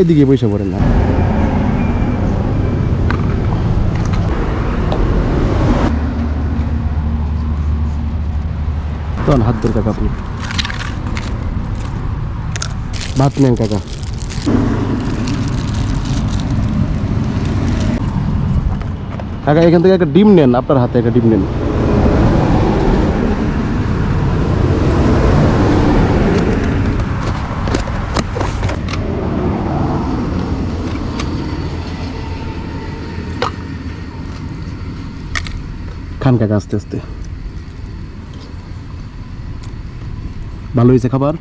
এদিকে পয়সা পড়েন না। তখন হাত ধর কাকা আপনি। ভাত নেন কাকা। কাকা, এখান থেকে একটা ডিম নেন, আপনার হাতে একটা ডিম নেন। খান কাকা আস্তে আস্তে। ভালো হয়েছে খাবার?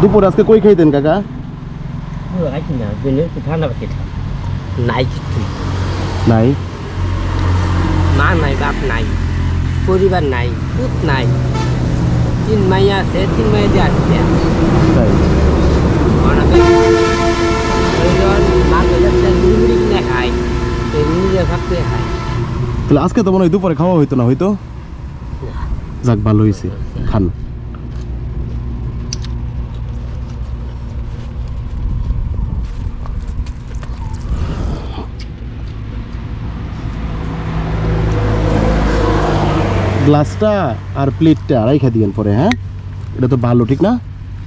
দুপুর আজকে কই খাইতেন কাকা? নাই নাই? মা নাই বাপ নাই পরিবার নাই পুত নাই। তিন মাইয়া আছে তিন মাইয়া দিয়ে আসছে। তাহলে আজকে তো মনে হয় দুপুরে খাওয়া হইতো না হয়তো যাক, ভালো হয়েছে খান। গ্লাসটা আর প্লেটটা আড়াই রাইখা দিয়েন পরে হ্যাঁ? এটা তো ভালো, ঠিক না?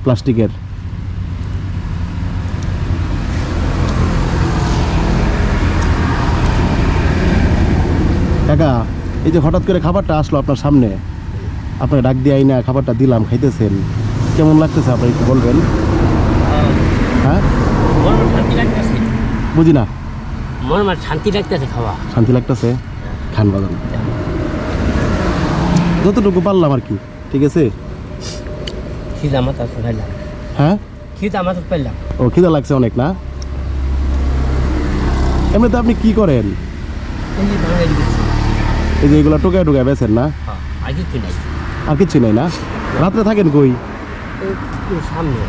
প্লাস্টিকের। কাকা, এই যে হঠাৎ করে খাবারটা আসলো আপনার সামনে, আপনাকে ডাক দিয়ে আইনা খাবারটা দিলাম, খাইতেছেন। কেমন লাগতেছে আপনি একটু বলবেন? হ্যাঁ? বুঝি না। শান্তি লাগতেছে? খাওয়া শান্তি লাগতেছে খান বাজান। যতটুকু পারলাম আর কি, ঠিক আছে? হ্যাঁ? ও, খিদা লাগছে অনেক না? এমনিতে আপনি কি করেন? এই যে এগুলো টোকায় টোকায় বেছেন না? হ্যাঁ আর কিছু নাই। কিচ্ছু নেই না? রাত্রে থাকেন কই? সামনে।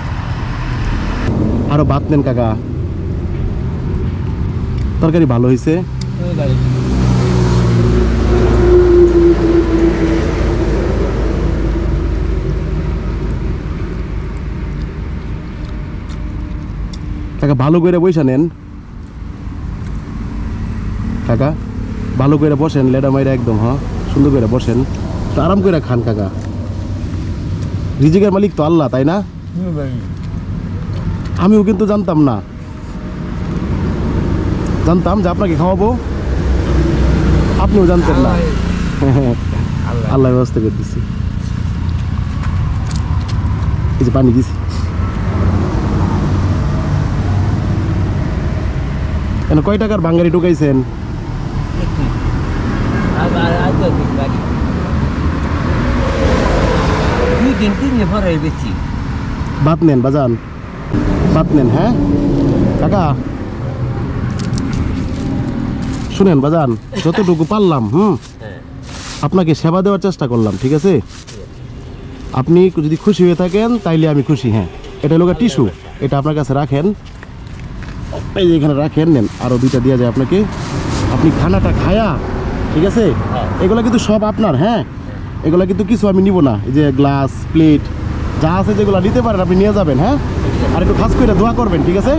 আরও ভাত নেন কাকা। তরকারি ভালো হয়েছে কাকা ভালো করে বইসা নেন। কাকা ভালো করে বসেন লেডা মাইরা একদম হ্যাঁ? সুন্দর করে বসেন। তো আরাম করে খান কাকা। রিজিকের মালিক তো আল্লাহ তাই না? আমিও কিন্তু জানতাম না। জানতাম যে আপনাকে খাওয়াবো। আপনিও জানতেন না। আল্লাহ। আল্লাহ ব্যবস্থা করে দিচ্ছি এই যে পানি দিছি। কেন কয় টাকার বাঙ্গারি ঢুকাইছেন? আবার আজ গাড়ি দুই দিন তিন দিন পরে বেশি ভাত নেন বাজান। ভাত নেন হ্যাঁ? কাকা। শুনেন বাজান যতটুকু পারলাম হুম? হ্যাঁ। আপনাকে সেবা দেওয়ার চেষ্টা করলাম ঠিক আছে? আপনি যদি খুশি হয়ে থাকেন তাইলে আমি খুশি হ্যাঁ। এটা হলো টিস্যু। এটা আপনার কাছে রাখেন। এই যে এখানে রাখেন নেন। আরও দুইটা দেওয়া যায় আপনাকে। আপনি খানাটা খায়া ঠিক আছে? হ্যাঁ। এগুলো কিন্তু সব আপনার হ্যাঁ? এগুলো কিন্তু কিছু আমি নিব না। এই যে গ্লাস প্লেট যা আছে যেগুলো নিতে পারেন আপনি নিয়ে যাবেন হ্যাঁ? আর একটু খাস করে দোয়া করবেন ঠিক আছে?